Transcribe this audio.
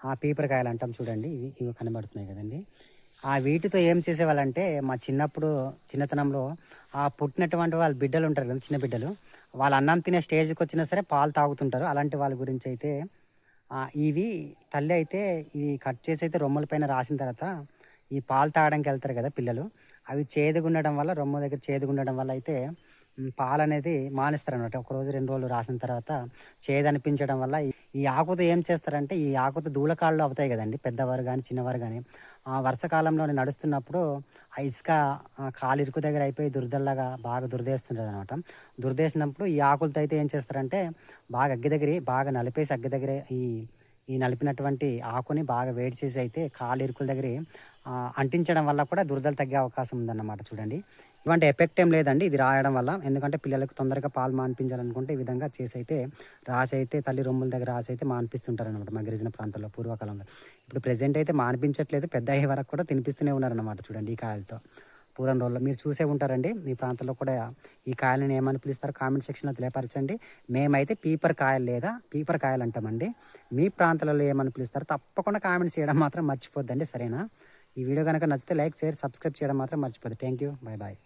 ఆ పీపరకాయలు అంటాం చూడండి ఇవి ఇవి కనబడుతున్నాయి కదండి. ఆ వీటితో ఏం చేసేవాళ్ళంటే మా చిన్నప్పుడు చిన్నతనంలో ఆ పుట్టినటువంటి వాళ్ళ బిడ్డలు ఉంటారు కదా చిన్న బిడ్డలు. వాళ్ళ అన్నం తినే స్టేజ్కి వచ్చినా సరే పాలు తాగుతుంటారు. అలాంటి వాళ్ళ గురించి అయితే ఇవి తల్లి అయితే ఇవి కట్ చేసి అయితే రొమ్మల పైన రాసిన తర్వాత ఈ పాలు తాగడానికి వెళ్తారు కదా పిల్లలు. అవి చేదుగుండడం వల్ల రొమ్మ దగ్గర చేదుగుండడం వల్ల అయితే పాలు అనేది మానేస్తారు అనమాట ఒక రోజు రెండు రోజులు రాసిన తర్వాత చేదనిపించడం వల్ల ఈ- ఆకుతో ఏం చేస్తారంటే ఈ ఆకుతో దూలకాళ్ళు అవుతాయి కదండి పెద్దవారు కానీ చిన్నవారు కానీ ఆ వర్షకాలంలో నడుస్తున్నప్పుడు ఆ ఇసుక కాలు ఇరుకు దగ్గర అయిపోయి దురదల్లాగా బాగా దురదేస్తుంటుంది అనమాట దురదేసినప్పుడు ఈ ఆకులతో అయితే ఏం చేస్తారంటే బాగా అగ్గి దగ్గర బాగా నలిపేసి అగ్గి దగ్గర ఈ ఈ నలిపినటువంటి ఆకుని బాగా వేడి చేసి అయితే కాలు ఇరుకుల దగ్గర అంటించడం వల్ల కూడా దురదలు తగ్గే అవకాశం ఉందన్నమాట చూడండి. ఇటువంటి ఎఫెక్ట్ ఏం లేదండి ఇది రాయడం వల్ల. ఎందుకంటే పిల్లలకు తొందరగా పాలు మాన్పించాలనుకుంటే ఈ విధంగా చేసి అయితే రాసి అయితే తల్లి రొమ్ముల దగ్గర రాసి అయితే మాన్పిస్తుంటారు అనమాట మా గిరిజన ప్రాంతాల్లో పూర్వకాలంలో. ఇప్పుడు ప్రెజెంట్ అయితే మాన్పించట్లేదు పెద్ద అయ్యే వరకు కూడా తినిపిస్తూనే ఉన్నారన్నమాట చూడండి ఈ కాయలతో. పూరన్ రోజుల్లో. మీరు చూసే ఉంటారండి మీ ప్రాంతంలో కూడా ఈ కాయలను ఏమని పిలుస్తారు కామెంట్ సెక్షన్లో తెలియపరచండి. మేమైతే పీపర్ కాయలు లేదా పీపర్ కాయలు అంటామండి. మీ ప్రాంతాలలో ఏమని పిలుస్తారు తప్పకుండా కామెంట్స్ చేయడం మాత్రం మర్చిపోద్దండి సరేనా? ఈ వీడియో కనుక నచ్చితే లైక్ షేర్ సబ్స్క్రైబ్ చేయడం మాత్రం మర్చిపోద్దు. Thank you. Bye bye.